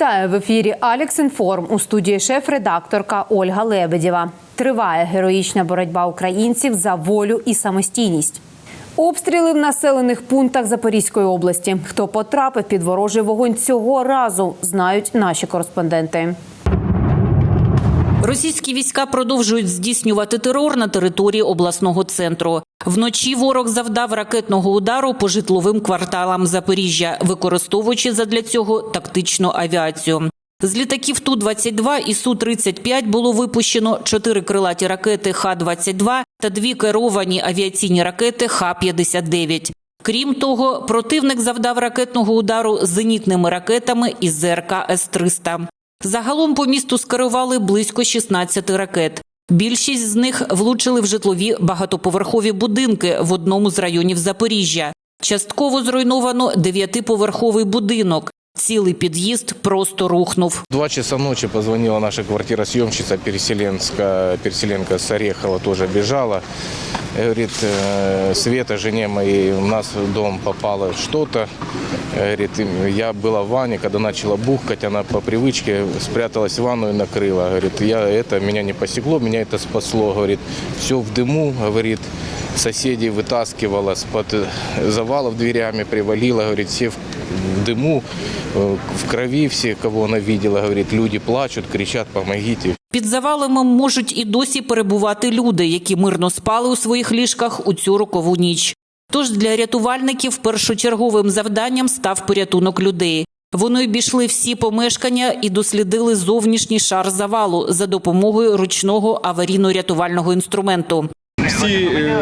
Вітаю в ефірі Алекс Інформ у студії шеф-редакторка Ольга Лебедєва. Триває героїчна боротьба українців за волю і самостійність. Обстріли в населених пунктах Запорізької області. Хто потрапив під ворожий вогонь цього разу, знають наші кореспонденти. Російські війська продовжують здійснювати терор на території обласного центру. Вночі ворог завдав ракетного удару по житловим кварталам Запоріжжя, використовуючи задля цього тактичну авіацію. З літаків Ту-22 і Су-35 було випущено чотири крилаті ракети Х-22 та дві керовані авіаційні ракети Х-59. Крім того, противник завдав ракетного удару зенітними ракетами із ЗРК С-300. Загалом по місту скерували близько 16 ракет. Більшість з них влучили в житлові багатоповерхові будинки в одному з районів Запоріжжя. Частково зруйновано дев'ятиповерховий будинок. Цілий під'їзд просто рухнув. Два часа ночи позвонила наша квартиросъемщица переселенска, переселенка с Орехова тоже бежала. Говорит, «Э, Света, жене моей, у нас в дом попало что-то. Говорит, я была в ванне, когда начала бухкать, она по привычке спряталась в ванну и накрыла. Говорит, я это, меня не посекло, меня это спасло. Говорит, все в дыму, говорит, соседей вытаскивала, с-под завалов дверями привалила, говорит, все в в дыму, э, в крови все, кого она видела, говорит, люди плачут, кричат, помогите. Під завалами можуть і досі перебувати люди, які мирно спали у своїх ліжках у цю рокову ніч. Тож для рятувальників першочерговим завданням став порятунок людей. Вони обійшли всі помешкання і дослідили зовнішній шар завалу за допомогою ручного аварійно-рятувального інструменту. Всі, е,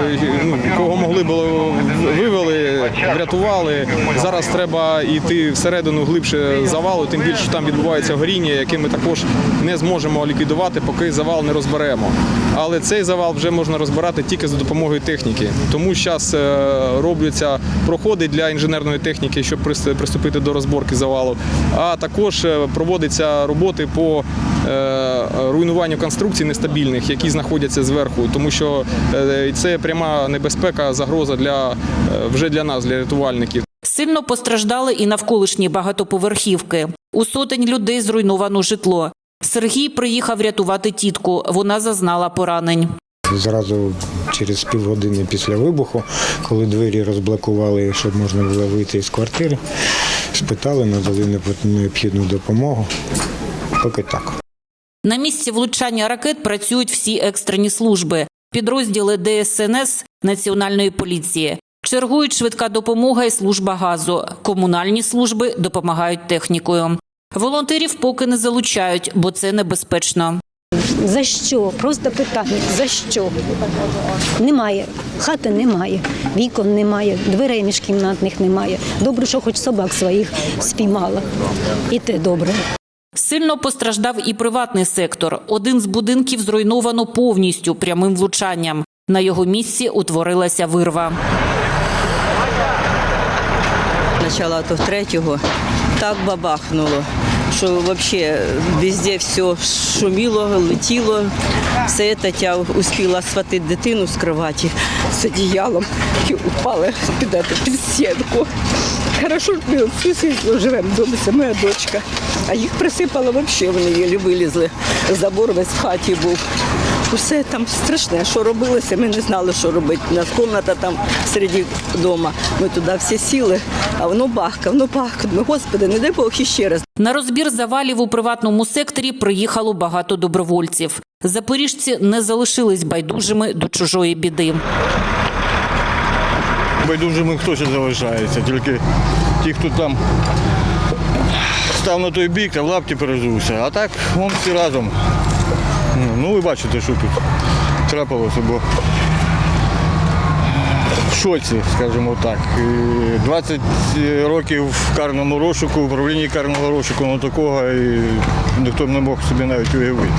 ну, кого могли було вивели, врятували. Зараз треба йти всередину глибше завалу, тим більше що там відбувається горіння, яке ми також не зможемо ліквідувати, поки завал не розберемо. Але цей завал вже можна розбирати тільки за допомогою техніки. Тому зараз робляться проходи для інженерної техніки, щоб приступити до розборки завалу. А також е, проводяться роботи по е, руйнуванню конструкцій нестабільних, які знаходяться зверху, тому що е, це пряма небезпека, загроза для е, вже для нас, для рятувальників. Сильно постраждали і навколишні багатоповерхівки. У сотень людей зруйновано житло. Сергій приїхав рятувати тітку. Вона зазнала поранень. Зразу через півгодини після вибуху, коли двері розблокували, щоб можна було вийти з квартири, спитали, надали необхідну допомогу. Поки так. На місці влучання ракет працюють всі екстрені служби, підрозділи ДСНС Національної поліції. Чергують швидка допомога і служба газу. Комунальні служби допомагають технікою. Волонтерів поки не залучають, бо це небезпечно. За що? Просто питання. За що? Немає. Хати немає, вікон немає, дверей міжкімнатних немає. Добре, що хоч собак своїх спіймала. І те добре. Сильно постраждав і приватний сектор. Один з будинків зруйновано повністю прямим влучанням. На його місці утворилася вирва. Почала то третього так бабахнуло, що взагалі везде все шуміло, летіло. Все це успіла схватити дитину з кроваті з одіялом і упала під, під стінку. Хорошо, ми всю живемо вдома, це моя дочка. А їх присипало взагалі, вони вилізли. Забор весь в хаті був. Усе там страшне, що робилося, ми не знали, що робити. У нас кімната там серед дома. Ми туди всі сіли, а воно бахка, воно бахка. Господи, не дай Бог іще раз. На розбір завалів у приватному секторі приїхало багато добровольців. Запоріжці не залишились байдужими до чужої біди. Байдужими хто ще залишається, тільки ті, хто там став на той бік та в лапті перезувся. А так вон всі разом. Ну, Ну, ви бачите, що тут трапилося, бо в шоці, скажімо так. І 20 років в карному розшуку, в управлінні карного розшуку, ну такого і ніхто не мог собі навіть уявити,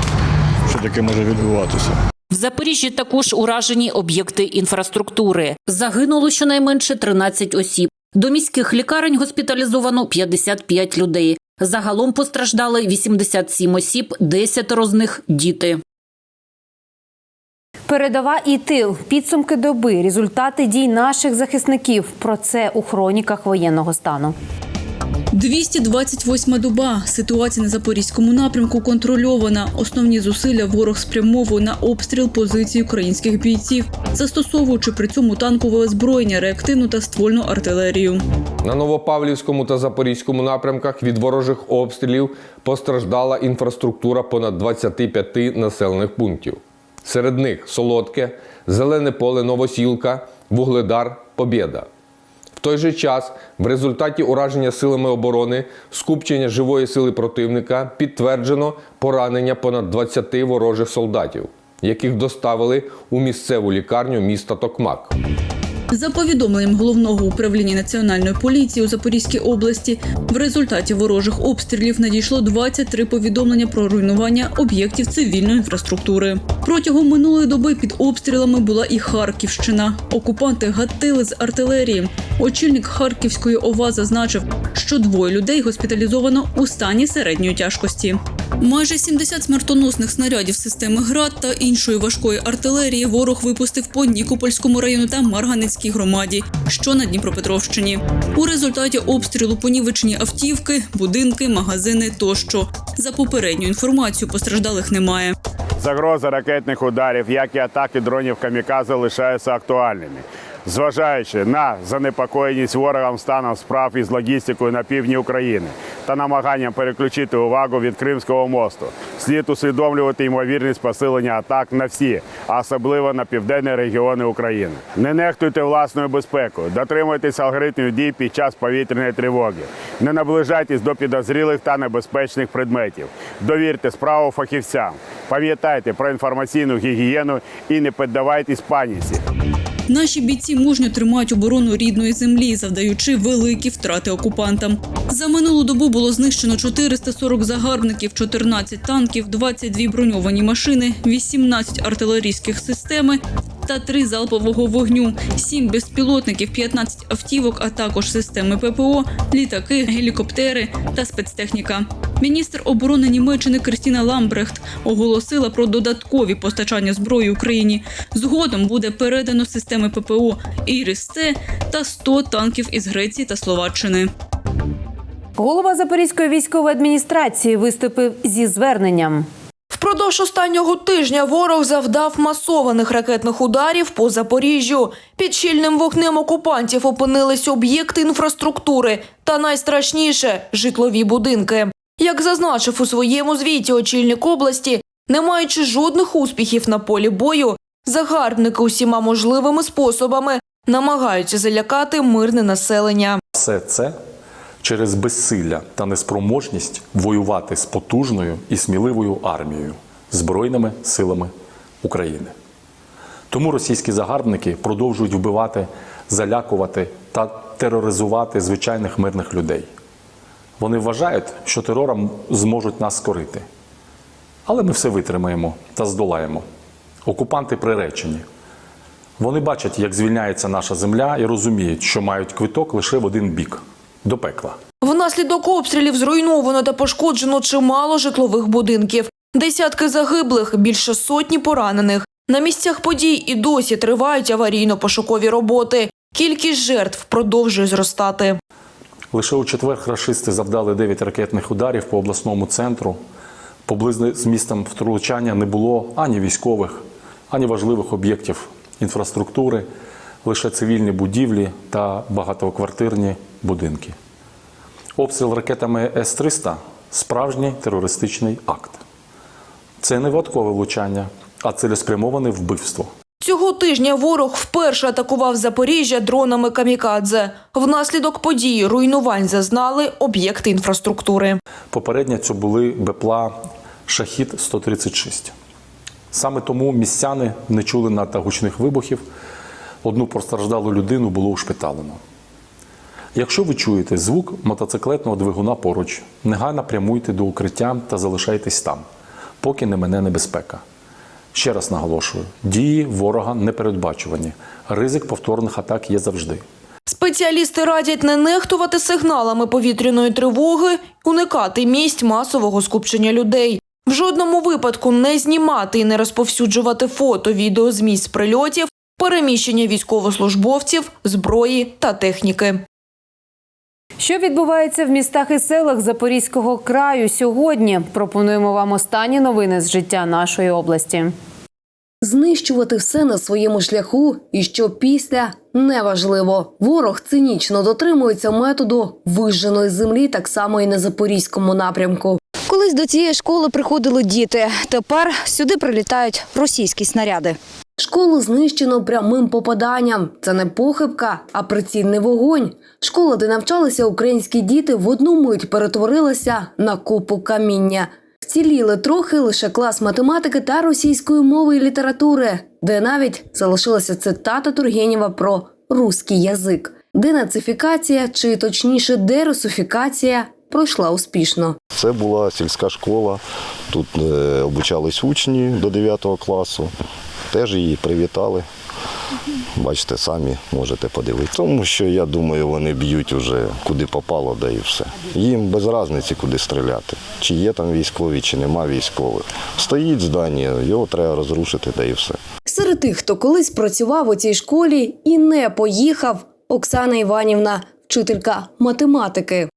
що таке може відбуватися. В Запоріжжі також уражені об'єкти інфраструктури. Загинуло щонайменше 13 осіб. До міських лікарень госпіталізовано 55 людей. Загалом постраждали 87 осіб, 10 з них – діти. Передова і тил, підсумки доби, результати дій наших захисників. Про це у хроніках воєнного стану. 228 доба. Ситуація на запорізькому напрямку контрольована. Основні зусилля ворог спрямовує на обстріл позицій українських бійців, застосовуючи при цьому танкове озброєння, реактивну та ствольну артилерію. На Новопавлівському та Запорізькому напрямках від ворожих обстрілів постраждала інфраструктура понад 25 населених пунктів. Серед них Солодке, Зелене поле Новосілка, Вугледар, Побєда. В той же час, в результаті ураження силами оборони, скупчення живої сили противника підтверджено поранення понад 20 ворожих солдатів, яких доставили у місцеву лікарню міста Токмак. За повідомленням головного управління національної поліції у Запорізькій області, в результаті ворожих обстрілів надійшло 23 повідомлення про руйнування об'єктів цивільної інфраструктури. Протягом минулої доби під обстрілами була і Харківщина. Окупанти гатили з артилерії. Очільник Харківської ОВА зазначив, що двоє людей госпіталізовано у стані середньої тяжкості. Майже 70 смертоносних снарядів системи ГРАД та іншої важкої артилерії ворог випустив по Нікопольському району та Марганецькій громаді, що на Дніпропетровщині. У результаті обстрілу понівечені автівки, будинки, магазини тощо. За попередню інформацію постраждалих немає. Загроза ракетних ударів, як і атаки дронів камікадзе лишаються актуальними. Зважаючи на занепокоєність ворогам станом справ із логістикою на півдні України та намаганням переключити увагу від Кримського мосту, слід усвідомлювати ймовірність посилення атак на всі, а особливо на південні регіони України. Не нехтуйте власною безпекою, дотримуйтесь алгоритмів дій під час повітряної тривоги. Не наближайтесь до підозрілих та небезпечних предметів. Довірте справу фахівцям. Пам'ятайте про інформаційну гігієну і не піддавайтесь паніці. Наші бійці мужньо тримають оборону рідної землі, завдаючи великі втрати окупантам. За минулу добу було знищено 440 загарбників, 14 танків, 22 броньовані машини, 18 артилерійських системи та 3 залпового вогню, 7 безпілотників, 15 автівок, а також системи ППО, літаки, гелікоптери та спецтехніка. Міністр оборони Німеччини Кристіна Ламбрехт оголосила про додаткові постачання зброї Україні. Згодом буде передано системи ППО «Ірис-Т» та 100 танків із Греції та Словаччини. Голова Запорізької військової адміністрації виступив зі зверненням. Впродовж останнього тижня ворог завдав масованих ракетних ударів по Запоріжжю. Під щільним вогнем окупантів опинились об'єкти інфраструктури та найстрашніше житлові будинки. Як зазначив у своєму звіті очільник області, не маючи жодних успіхів на полі бою, загарбники усіма можливими способами намагаються залякати мирне населення. Все це через безсилля та неспроможність воювати з потужною і сміливою армією Збройними силами України. Тому російські загарбники продовжують вбивати, залякувати та тероризувати звичайних мирних людей. Вони вважають, що терором зможуть нас скорити. Але ми все витримаємо та здолаємо. Окупанти приречені. Вони бачать, як звільняється наша земля, і розуміють, що мають квиток лише в один бік до пекла. Внаслідок обстрілів зруйновано та пошкоджено чимало житлових будинків. Десятки загиблих, більше сотні поранених. На місцях подій і досі тривають аварійно-пошукові роботи. Кількість жертв продовжує зростати. Лише у четвер рашисти завдали 9 ракетних ударів по обласному центру. Поблизу з містом втручання не було ані військових, ані важливих об'єктів інфраструктури, лише цивільні будівлі та багатоквартирні будинки. Обстріл ракетами С-300 справжній терористичний акт. Це не випадкове влучання, а цілеспрямоване вбивство. Цього тижня ворог вперше атакував Запоріжжя дронами камікадзе. Внаслідок події руйнувань зазнали об'єкти інфраструктури. Попередньо це були БПЛА Шахід 136. Саме тому містяни не чули надто гучних вибухів. Одну постраждалу людину було ушпиталено. Якщо ви чуєте звук мотоциклетного двигуна поруч, негайно прямуйте до укриття та залишайтесь там, поки не мене небезпека. Ще раз наголошую: дії ворога непередбачувані. Ризик повторних атак є завжди. Спеціалісти радять не нехтувати сигналами повітряної тривоги, уникати місць масового скупчення людей. В жодному випадку не знімати і не розповсюджувати фото, відео з місць прильотів, переміщення військовослужбовців, зброї та техніки. Що відбувається в містах і селах Запорізького краю сьогодні? Пропонуємо вам останні новини з життя нашої області. Знищувати все на своєму шляху, і що після неважливо. Ворог цинічно дотримується методу вижженої землі, так само і на запорізькому напрямку. Колись до цієї школи приходили діти. Тепер сюди прилітають російські снаряди. Школу знищено прямим попаданням. Це не похибка, а прицільний вогонь. Школа, де навчалися українські діти, в одну мить перетворилася на купу каміння. Вціліли трохи лише клас математики та російської мови і літератури, де навіть залишилася цитата Тургенєва про руський язик. Денацифікація, чи точніше дерусифікація, пройшла успішно. Це була сільська школа. Тут е, обучались учні до 9 класу. Теж її привітали. Бачите, самі можете подивитися. Тому що я думаю, вони б'ють уже куди попало, да і все. Їм без різниці, куди стріляти. Чи є там військові, чи нема військових. Стоїть здання, його треба розрушити, да і все. Серед тих, хто колись працював у цій школі і не поїхав, Оксана Іванівна, вчителька математики.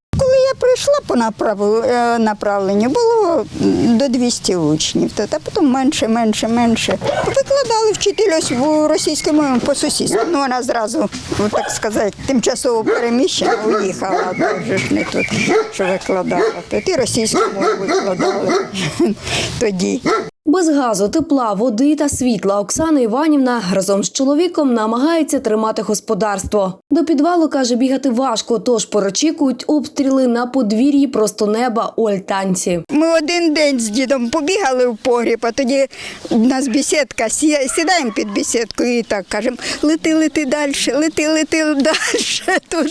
Прийшла по е, направленню, було до 200 учнів, та потім менше, менше, менше. Викладали вчитель ось в російській мові по сусідству. Ну, вона зразу, ну, так сказати, тимчасово переміщена, уїхала, а вже ж не тут, що викладала. І російську мову викладали тоді. Без газу, тепла, води та світла Оксана Іванівна разом з чоловіком намагається тримати господарство. До підвалу каже, бігати важко, тож перечікують обстріли на подвір'ї просто неба у альтанці. Ми один день з дідом побігали в погріб, а тоді у нас бесідка, сідаємо під бесідку і так кажемо, лети, лети далі, лети, лети далі.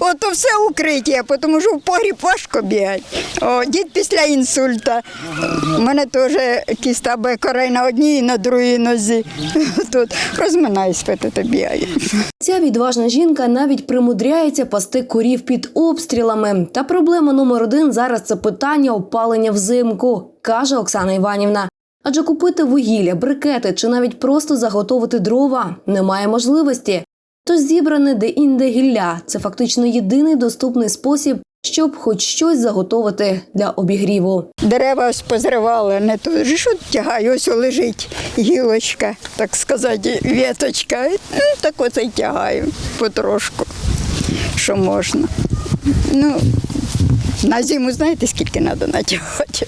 Ото все укриття, тому що в погріб важко бігати. О, дід після інсульта. Мене теж кіста бекорей на одній на другій нозі. Тут розминаюсь, то бігаю. Ця відважна жінка навіть примудряється пасти корів під обстрілами. Та проблема номер один зараз це питання опалення взимку, каже Оксана Іванівна. Адже купити вугілля, брикети чи навіть просто заготовити дрова немає можливості. Тож зібране де-інде гілля це фактично єдиний доступний спосіб, щоб хоч щось заготовити для обігріву. Дерева ось позривали, не то що тягаю, ось лежить гілочка, так сказати, віточка. Ну, так оце й тягаю потрошку, що можна. Ну, на зиму знаєте, скільки треба натягати,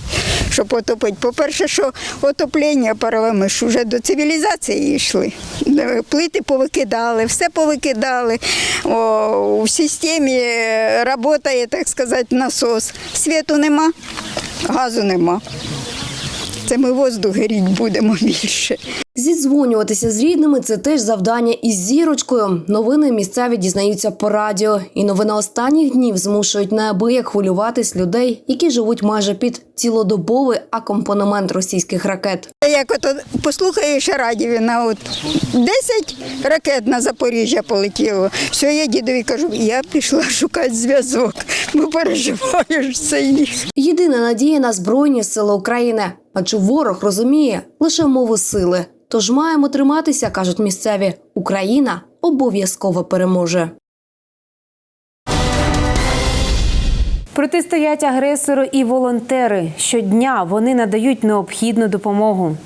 щоб отопити. По-перше, що отоплення парове, ми ж вже до цивілізації йшли. Е, Плити повикидали, все повикидали. О, у системі працює, так сказати, насос. Світу нема, газу нема. Це ми воздух гріть будемо більше. Зідзвонюватися з рідними це теж завдання із зірочкою. Новини місцеві дізнаються по радіо, і новини останніх днів змушують неабияк хвилюватись людей, які живуть майже під цілодобовий акомпанемент російських ракет. Як ото послухаєш радіо, на от 10 ракет на Запоріжжя полетіло. Все, я дідові кажу, я пішла шукати зв'язок, бо переживаєш це їх. Єдина надія на збройні сили України, адже ворог розуміє лише мову сили. Тож маємо триматися, кажуть місцеві. Україна обов'язково переможе. Протистоять агресору і волонтери. Щодня вони надають необхідну допомогу.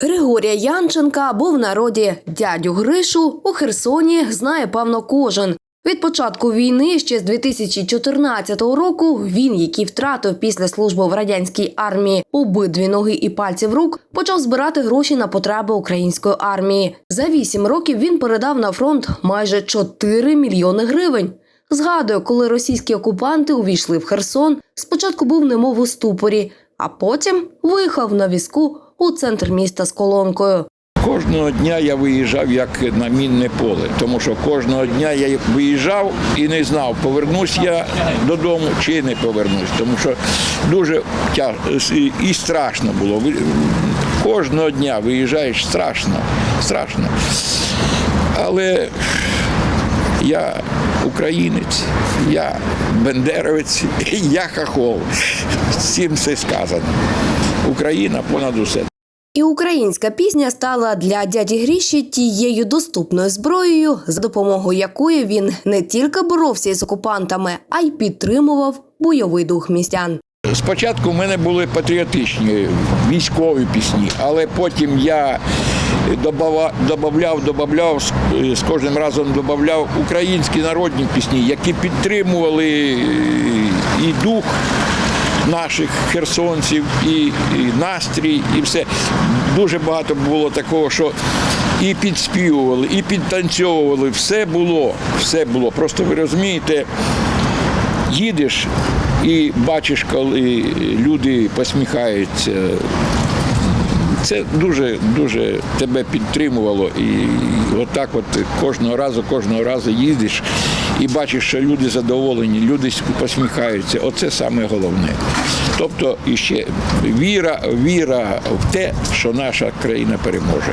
Григорія Янченка або в народі дядю Гришу у Херсоні знає певно кожен. Від початку війни ще з 2014 року він, який втратив після служби в радянській армії обидві ноги і пальці в рук, почав збирати гроші на потреби української армії. За вісім років він передав на фронт майже 4 мільйони гривень. Згадує, коли російські окупанти увійшли в Херсон, спочатку був немов у ступорі, а потім виїхав на візку у центр міста з колонкою. Кожного дня я виїжджав як на мінне поле, тому що кожного дня я виїжджав і не знав, повернусь я додому чи не повернусь, тому що дуже і страшно було. Кожного дня виїжджаєш страшно, страшно. Але я українець, я бендеровець, я хахол. З цим все сказано. Україна понад усе. І українська пісня стала для дяді Гріші тією доступною зброєю, за допомогою якої він не тільки боровся із окупантами, а й підтримував бойовий дух містян. Спочатку в мене були патріотичні військові пісні, але потім я добавляв, добавляв, з- кожним разом додавав українські народні пісні, які підтримували і дух наших херсонців, і, і настрій, і все. Дуже багато було такого, що і підспівували, і підтанцьовували. Все було, все було. Просто ви розумієте, їдеш і бачиш, коли люди посміхаються. Це дуже дуже тебе підтримувало. І отак от кожного разу, кожного разу їдеш і бачиш, що люди задоволені, люди посміхаються. Оце саме головне. Тобто іще віра, віра в те, що наша країна переможе.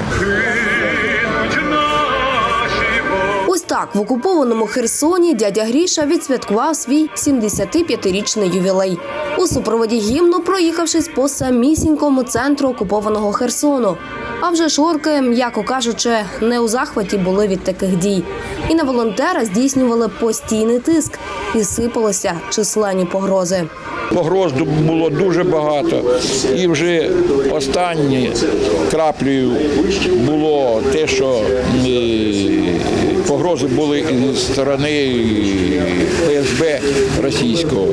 Ось так в окупованому Херсоні дядя Гріша відсвяткував свій 75-річний ювілей. У супроводі гімну проїхавшись по самісінькому центру окупованого Херсону. А вже ж орки, м'яко кажучи, не у захваті були від таких дій. І на волонтера здійснювали постійний тиск і сипалися численні погрози. Погроз було дуже багато. І вже останньою краплею було те, що е, погрози були зі сторони ФСБ російського.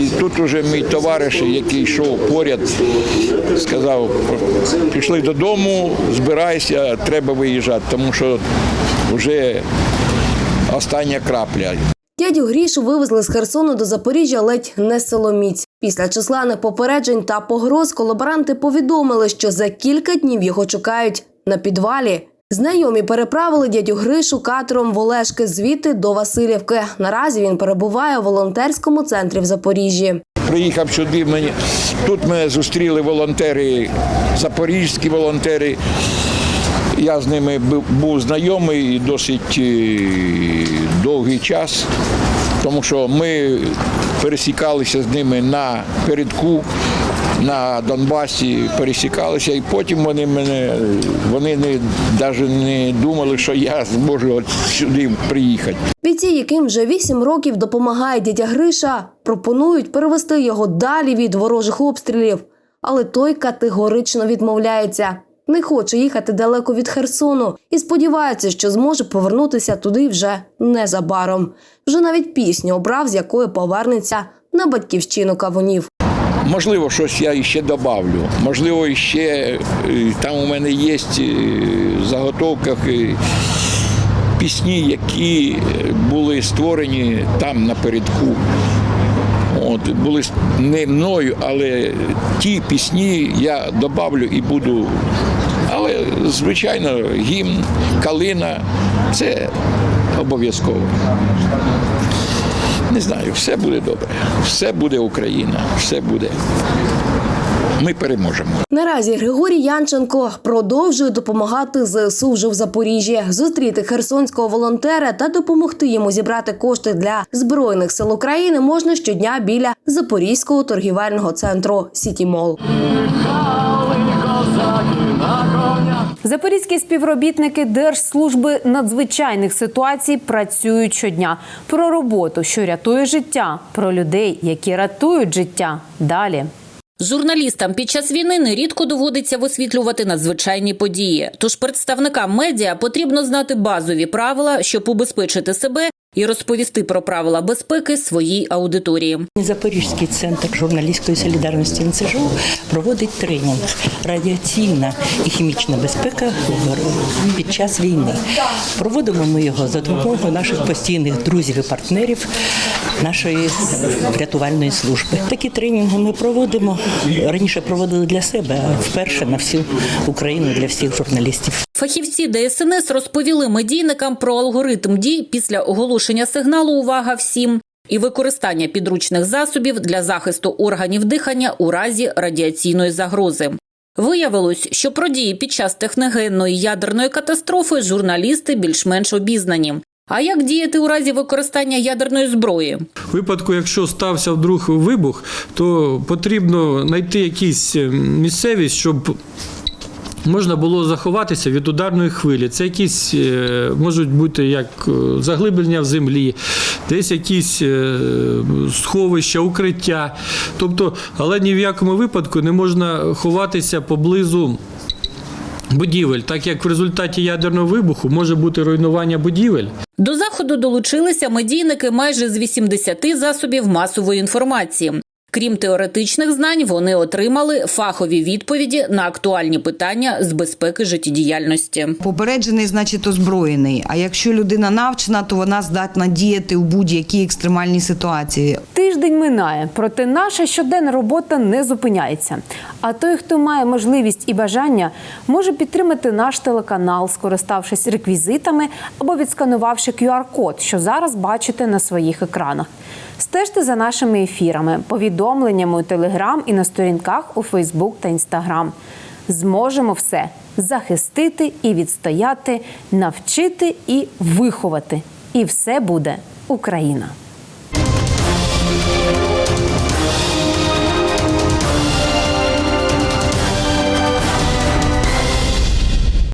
І тут уже мій товариш, який йшов поряд, сказав, пішли додому, збирайся, треба виїжджати, тому що вже остання крапля. Дядю Грішу вивезли з Херсону до Запоріжжя ледь не силоміць. Після численних попереджень та погроз колаборанти повідомили, що за кілька днів його чекають на підвалі. Знайомі переправили дядю Гришу катером в Олешки звідти до Васильівки. Наразі він перебуває у волонтерському центрі в Запоріжжі. Приїхав сюди, мені тут мене зустріли волонтери, запорізькі волонтери. Я з ними був знайомий досить е, довгий час, тому що ми пересікалися з ними на передку. На Донбасі пересікалися, і потім вони мене вони не навіть не думали, що я зможу от сюди приїхати. Бійці, яким вже вісім років допомагає дядя Гриша, пропонують перевести його далі від ворожих обстрілів. Але той категорично відмовляється. Не хоче їхати далеко від Херсону і сподівається, що зможе повернутися туди вже незабаром. Вже навіть пісню обрав, з якою повернеться на батьківщину кавунів. Можливо, щось я ще добавлю. Можливо, ще е, там у мене є е, в заготовках е, пісні, які були створені там напередку. От, були не мною, але ті пісні я добавлю і буду. Але, звичайно, гімн, калина це обов'язково. Не знаю, все буде добре, все буде Україна, все буде. Ми переможемо. Наразі Григорій Янченко продовжує допомагати ЗСУ вже в Запоріжжі, зустріти херсонського волонтера та допомогти йому зібрати кошти для збройних сил України можна щодня біля Запорізького торгівельного центру Сіті Мол. Запорізькі співробітники Держслужби надзвичайних ситуацій працюють щодня. Про роботу, що рятує життя, про людей, які рятують життя. Далі. Журналістам під час війни нерідко доводиться висвітлювати надзвичайні події. Тож представникам медіа потрібно знати базові правила, щоб убезпечити себе і розповісти про правила безпеки своїй аудиторії. Запорізький центр журналістської солідарності НСЖУ проводить тренінг радіаційна і хімічна безпека під час війни. Проводимо ми його за допомогою наших постійних друзів і партнерів нашої рятувальної служби. Такі тренінги ми проводимо раніше проводили для себе, а вперше на всю Україну для всіх журналістів. Фахівці ДСНС розповіли медійникам про алгоритм дій після оголошення сигналу Увага всім і використання підручних засобів для захисту органів дихання у разі радіаційної загрози. Виявилось, що про дії під час техногенної ядерної катастрофи журналісти більш-менш обізнані. А як діяти у разі використання ядерної зброї? У випадку, якщо стався вдруг вибух, то потрібно знайти якісь е, місцевість, щоб можна було заховатися від ударної хвилі. Це якісь е, можуть бути як е, заглиблення в землі, десь якісь е, сховища, укриття. Тобто, але ні в якому випадку не можна ховатися поблизу. Будівель, так як в результаті ядерного вибуху може бути руйнування будівель, До заходу долучилися медійники майже з 80 засобів масової інформації. Крім теоретичних знань, вони отримали фахові відповіді на актуальні питання з безпеки життєдіяльності. Попереджений, значить, озброєний. А якщо людина навчена, то вона здатна діяти у будь-якій екстремальній ситуації. Тиждень минає, проте наша щоденна робота не зупиняється. А той, хто має можливість і бажання, може підтримати наш телеканал, скориставшись реквізитами або відсканувавши QR-код, що зараз бачите на своїх екранах. Стежте за нашими ефірами, повідомленнями у Телеграм і на сторінках у Фейсбук та Інстаграм. Зможемо все захистити і відстояти, навчити і виховати. І все буде Україна.